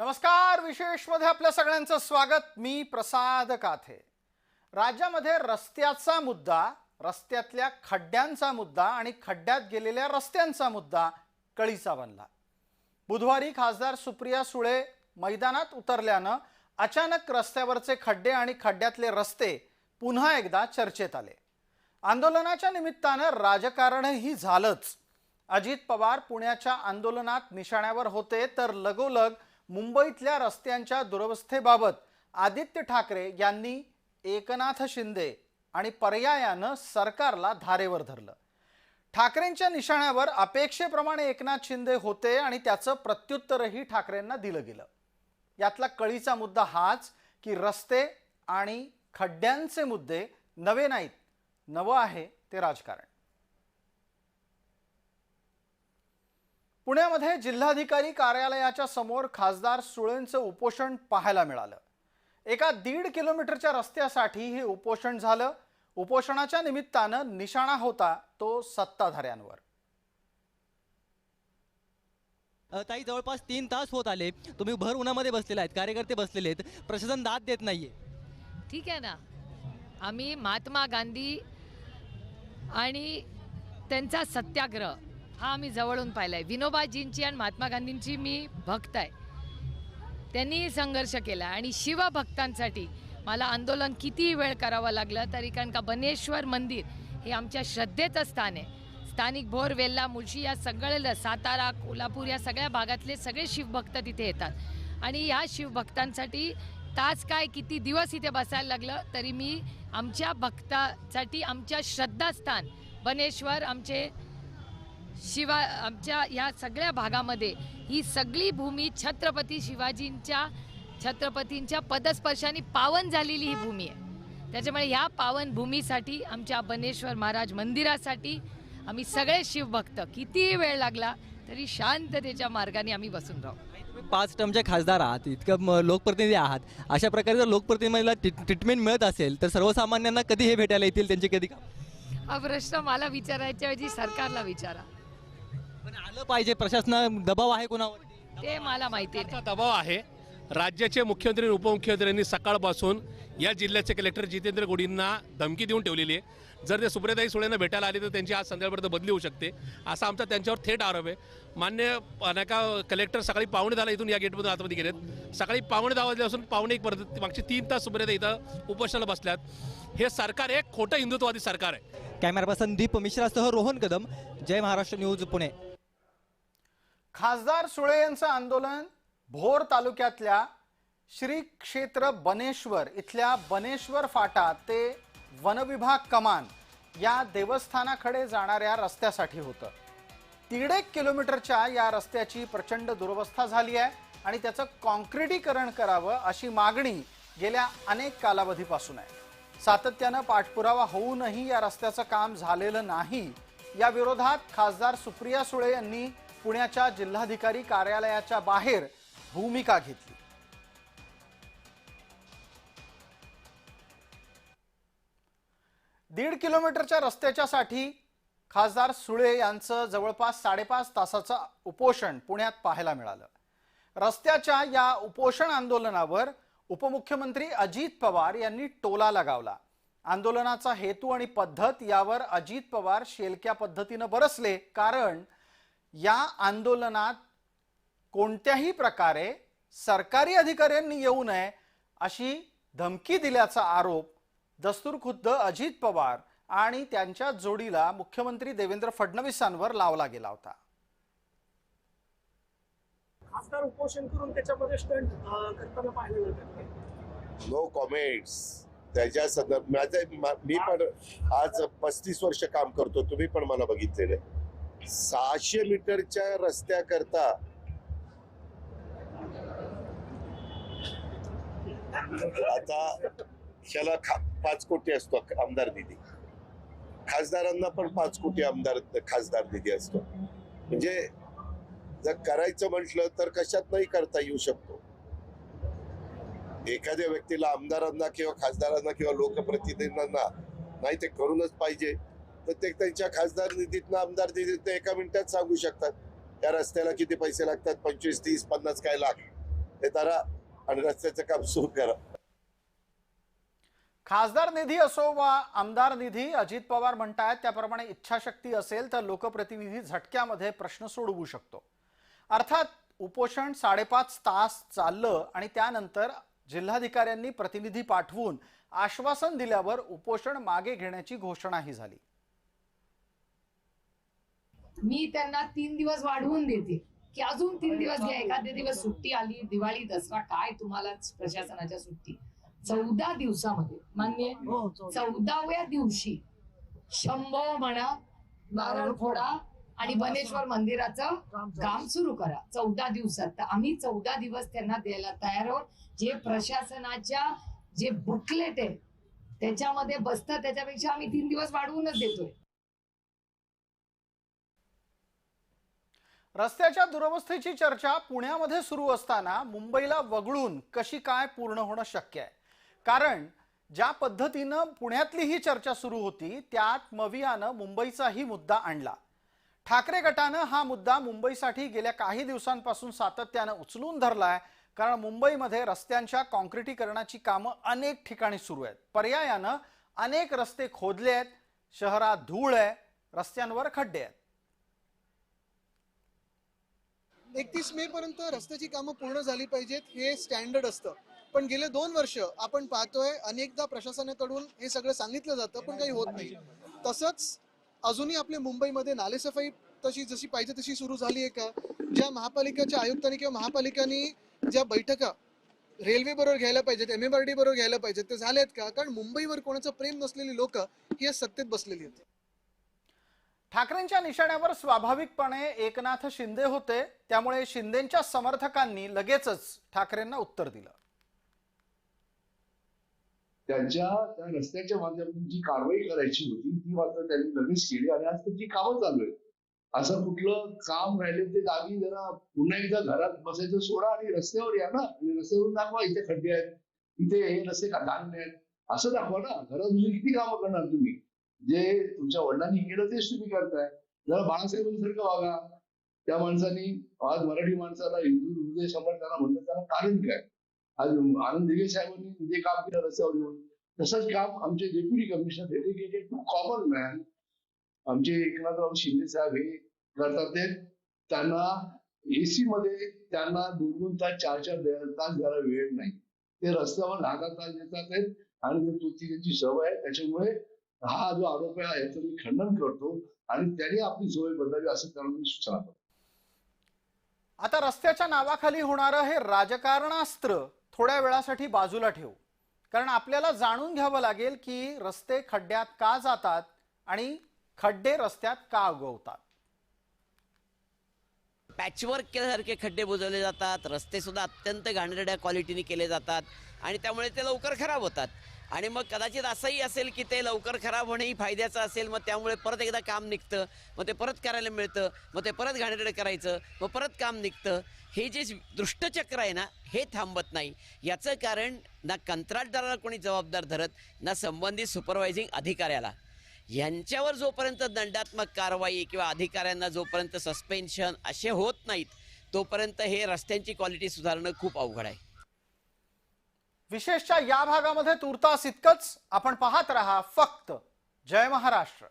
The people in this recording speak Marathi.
नमस्कार विशेषमध्ये आपल्या सगळ्यांचं स्वागत. मी प्रसाद काथे. राज्यामध्ये रस्त्याचा मुद्दा रस्त्यातल्या खड्ड्यांचा मुद्दा आणि खड्ड्यात गेलेल्या रस्त्यांचा मुद्दा कळीचा बनला. बुधवारी खासदार सुप्रिया सुळे मैदानात उतरल्यानं अचानक रस्त्यावरचे खड्डे आणि खड्ड्यातले रस्ते पुन्हा एकदा चर्चेत आले. आंदोलनाच्या निमित्तानं राजकारणही झालंच. अजित पवार पुण्याच्या आंदोलनात निशाण्यावर होते तर लगोलग मुंबईतल्या रस्त्यांच्या दुरवस्थेबाबत आदित्य ठाकरे यांनी एकनाथ शिंदे आणि पर्यायानं सरकारला धारेवर धरलं. ठाकरेंच्या निशाण्यावर अपेक्षेप्रमाणे एकनाथ शिंदे होते आणि त्याचं प्रत्युत्तरही ठाकरेंना दिलं गेलं. यातला कळीचा मुद्दा हाच की रस्ते आणि खड्ड्यांचे मुद्दे नवे नाहीत नवं आहे ते राजकारण. पुण्यामध्ये जिल्हाधिकारी कार्यालयाच्या समोर खासदार सुळेंचं उपोषण पाहायला मिळालं. एका दीड किलोमीटरच्या रस्त्यासाठी हे उपोषण झालं. उपोषणाच्या निमित्तानं निशाणा होता तो सत्ताधाऱ्यांवर. ताई जवळपास तीन तास होत आले. तुम्ही भर उन्हामध्ये बसलेले आहेत कार्यकर्ते बसलेले आहेत. प्रशासन दाद देत नाहीये. ठीक आहे ना. आम्ही महात्मा गांधी आणि त्यांचा सत्याग्रह हा मी जवळून पाहिलाय. विनोबाजींची आणि महात्मा गांधींची मी भक्त आहे. त्यांनी संघर्ष केला आणि शिवभक्तांसाठी मला आंदोलन कितीही वेळ करावं लागलं तरी कारण का बनेश्वर मंदिर हे आमच्या श्रद्धेचं स्थान आहे. स्थानिक भोर वेल्ला मुळशी या सगळ्या सातारा कोल्हापूर या सगळ्या भागातले सगळे शिवभक्त तिथे येतात. आणि ह्या शिवभक्तांसाठी तास काय किती दिवस इथे बसायला लागलं तरी मी आमच्या भक्तासाठी आमच्या श्रद्धास्थान बनेश्वर आमचे शिवा आमच्या या सगळ्या भागामध्ये ही सगळी भूमी छत्रपती शिवाजींच्या छत्रपतींच्या पदस्पर्शाने पावन झालेली ही भूमी आहे. त्याच्यामुळे ह्या पावन भूमीसाठी आमच्या बनेश्वर महाराज मंदिरासाठी आम्ही सगळे शिवभक्त कितीही वेळ लागला तरी शांततेच्या मार्गाने आम्ही बसून राहू. पाच टर्मचे खासदार आहात इतकं लोकप्रतिनिधी आहात. अशा प्रकारे जर लोकप्रतिनिधीला ट्रीट- ट्रीटमेंट मिळत असेल तर सर्वसामान्यांना कधी हे भेटायला येतील त्यांचे कधी हा प्रश्न मला विचारायच्या ऐवजी सरकारला विचारा. पण आलं पाहिजे. प्रशासन दबाव आहे कोणावर ते मला माहिती नाही. दबाव आहे. राज्याचे मुख्यमंत्री आणि उपमुख्यमंत्र्यांनी सकाळपासून या जिल्ह्याचे कलेक्टर जितेंद्र गोडींना धमकी देऊन ठेवलेली आहे. जर ते सुप्रियाताई सुळेंना भेटायला आले तर त्यांची आज संध्याकाळपर्यंत बदली होऊ शकते. असा आमचा त्यांच्यावर थेट आरोप आहे. मान्य अ, नाही का कलेक्टर सकाळी पावणे दहाला इथून या गेटमधून आतमध्ये गेलेत. सकाळी पावणे दहा वाजल्यापासून पावणे एक पर्यंत मागचे तीन तास सुप्रियाताई इथं उपोषणाला बसल्यात. हे सरकार एक खोटं हिंदुत्ववादी सरकार आहे. कॅमेरा पर्सन दीप मिश्रासह रोहन कदम. जय महाराष्ट्र न्यूज पुणे. खासदार सुळे यांचं आंदोलन भोर तालुक्यातल्या श्री क्षेत्र बनेश्वर इथल्या बनेश्वर फाटा ते वनविभाग कमान या देवस्थानाकडे जाणाऱ्या रस्त्यासाठी होतं. दीड एक किलोमीटरच्या या रस्त्याची प्रचंड दुरवस्था झाली आहे आणि त्याचं कॉन्क्रिटीकरण करावं अशी मागणी गेल्या अनेक कालावधीपासून आहे. सातत्यानं पाठपुरावा होऊनही या रस्त्याचं काम झालेलं नाही. या विरोधात खासदार सुप्रिया सुळे यांनी पुण्याच्या जिल्हाधिकारी कार्यालयाच्या बाहेर भूमिका घेतली. दीड किलोमीटरच्या रस्त्याच्यासाठी खासदार सुळे यांचं जवळपास साडेपाच तासाचं उपोषण पुण्यात पाहायला मिळालं. रस्त्याच्या या उपोषण आंदोलनावर उपमुख्यमंत्री अजित पवार यांनी टोला लगावला. आंदोलनाचा हेतू आणि पद्धत यावर अजित पवार शेलक्या पद्धतीनं बरसले कारण या आंदोलनात कोणत्याही प्रकारे सरकारी अधिकाऱ्यांनी येऊ नये अशी धमकी दिल्याचा आरोप दस्तूर खुद्द अजित पवार आणि त्यांच्या जोडीला मुख्यमंत्री देवेंद्र फडणवीसांवर लावला गेला होता. खासदार उपोषण करून त्याच्यामध्ये स्टंट करताना पाहिले नो कॉमेंट्स त्याच्या संदर्भ माझं मा- मी पण आज पस्तीस वर्ष काम करतो. तुम्ही पण मला बघितलेले सहाशे मीटरच्या रस्त्याकरता आता त्याला खा पाच कोटी असतो आमदार निधी. खासदारांना पण पाच कोटी आमदार खासदार निधी असतो. म्हणजे जर करायचं म्हटलं तर कशात नाही करता येऊ शकतो. एखाद्या व्यक्तीला आमदारांना किंवा खासदारांना किंवा लोकप्रतिनिधींना नाही ते करूनच पाहिजे. प्रत्येक त्यांच्या खासदार निधीतनं आमदार निधीतनं एका मिनिटात सांगू शकतात. त्या रस्त्याला किती पैसे लागतात? पंचवीस तीस पन्नास काय लाख? हे करा आणि रस्त्याचं काम सुरू करा. खासदार निधी असो वा आमदार निधी अजित पवार म्हणतायत त्याप्रमाणे इच्छाशक्ती असेल तर लोकप्रतिनिधी झटक्यामध्ये प्रश्न सोडवू शकतो. अर्थात उपोषण साडेपाच तास चाललं आणि त्यानंतर जिल्हाधिकाऱ्यांनी प्रतिनिधी पाठवून आश्वासन दिल्यावर उपोषण मागे घेण्याची घोषणाही झाली. मी त्यांना तीन दिवस वाढवून देते. की अजून तीन दिवस घ्या. एखादे दिवस सुट्टी आली दिवाळी दसरा काय तुम्हाला प्रशासनाच्या सुट्टी? चौदा दिवसामध्ये मान्य आहे? चौदाव्या दिवशी शंभो म्हणा नारळ फोडा आणि बनेश्वर मंदिराचं काम सुरू करा. चौदा दिवसात. तर आम्ही चौदा दिवस त्यांना द्यायला तयार आहोत. जे प्रशासनाच्या जे बुकलेट आहे त्याच्यामध्ये बसतं त्याच्यापेक्षा आम्ही तीन दिवस वाढवूनच देतोय. रस्त्याच्या दुरवस्थेची चर्चा पुण्यामध्ये सुरू असताना मुंबईला वगळून कशी काय पूर्ण होणं शक्य आहे? कारण ज्या पद्धतीनं पुण्यातली ही चर्चा सुरू होती त्यात मवियानं मुंबईचाही मुद्दा आणला. ठाकरे गटानं हा मुद्दा मुंबईसाठी गेल्या काही दिवसांपासून सातत्यानं उचलून धरलाय कारण मुंबईमध्ये रस्त्यांच्या कॉन्क्रिटीकरणाची कामं अनेक ठिकाणी सुरू आहेत. पर्यायानं अनेक रस्ते खोदले आहेत शहरात धूळ आहे रस्त्यांवर खड्डे आहेत. एकतीस मे पर्यंत रस्त्याची कामं पूर्ण झाली पाहिजेत हे स्टँडर्ड असतं. पण गेले दोन वर्ष आपण पाहतोय अनेकदा प्रशासनाकडून हे सगळं सांगितलं जातं पण काही होत नाही. तसंच अजूनही आपल्या मुंबईमध्ये नालेसफाई तशी जशी पाहिजे तशी सुरू झाली आहे का? ज्या महापालिकेच्या आयुक्तांनी किंवा महापालिकांनी ज्या बैठका रेल्वे बरोबर घ्यायला पाहिजेत एम एम आर डी बरोबर घ्यायला पाहिजेत ते झालेत का? कारण मुंबईवर कोणाचं प्रेम नसलेली लोक ही या सत्तेत बसलेली आहेत. ठाकरेंच्या निशाण्यावर स्वाभाविकपणे एकनाथ शिंदे होते त्यामुळे शिंदेच्या समर्थकांनी लगेचच ठाकरेंना उत्तर दिलं. त्यांच्या त्या रस्त्याच्या माध्यमातून जी कारवाई करायची होती ती मात्र त्यांनी लगेच केली आणि आज त्यांची कामं चालू आहेत. असं कुठलं काम राहिले ते जागी जरा पुन्हा एकदा घरात बसायचं सोडा आणि रस्त्यावर या ना आणि रस्त्यावरून दाखवा इथे खड्डे आहेत इथे हे रस्ते का धान्य आहेत असं दाखवा ना घरात किती कामं करणार तुम्ही? जे तुमच्या वडिलांनी केलं तेच तुम्ही करताय. जरा बाळासाहेबांसारखं वागा. त्या माणसानी आज मराठी माणसाला हिंदू हृदय समर्थाना म्हणतात त्याला कारण काय? आज आनंद दिगे साहेबांनी जे काम केलं रस्त्यावर येऊन तसंच काम आमचे deputy commissioner dedicated to common man आमचे एकनाथराव शिंदे साहेब हे करतात ते. त्यांना एसी मध्ये त्यांना दोन दोन तास चार चार तास द्यायला वेळ नाही. ते रस्त्यावर दहा तास देतात आणि ते तुमची त्यांची सवय आहे. त्याच्यामुळे हा जो आरोप आहे याचं मी खंडन करतो आणि त्यांनी आपली सवय बदलावी असं त्यांना मी सूचना करतो आता रस्त्याच्या नावाखाली होणारं हे राजकारणास्त्र थोड्या वेळासाठी बाजूला ठेवू. कारण आपल्याला जाणून घ्यावं लागेल की रस्ते खड्ड्यात का जातात आणि खड्डे रस्त्यात का उगवतात. पॅचवर्क केल्यासारखे खड्डे बुजवले जातात रस्ते सुद्धा अत्यंत घाणेरड्या क्वालिटीने केले जातात आणि त्यामुळे ते लवकर खराब होतात. आणि मग कदाचित असंही असेल की ते लवकर खराब होणेही फायद्याचं असेल मग त्यामुळे परत एकदा काम निघतं मग ते परत करायला मिळतं मग ते परत घाणेरडं करायचं मग परत काम निघतं. हे जे दृष्टचक्र आहे ना हे थांबत नाही. याचं कारण ना कंत्राटदाराला कोणी जबाबदार धरत ना संबंधित सुपरवायझिंग अधिकाऱ्याला. यांच्यावर जोपर्यंत दंडात्मक कारवाई किंवा अधिकाऱ्यांना जोपर्यंत सस्पेन्शन असे होत नाहीत तोपर्यंत हे रस्त्यांची क्वालिटी सुधारणं खूप अवघड आहे. विशेषच्या या भागामध्ये तुर्तास इतकंच. आपण पाहत रहा फक्त. जय महाराष्ट्र.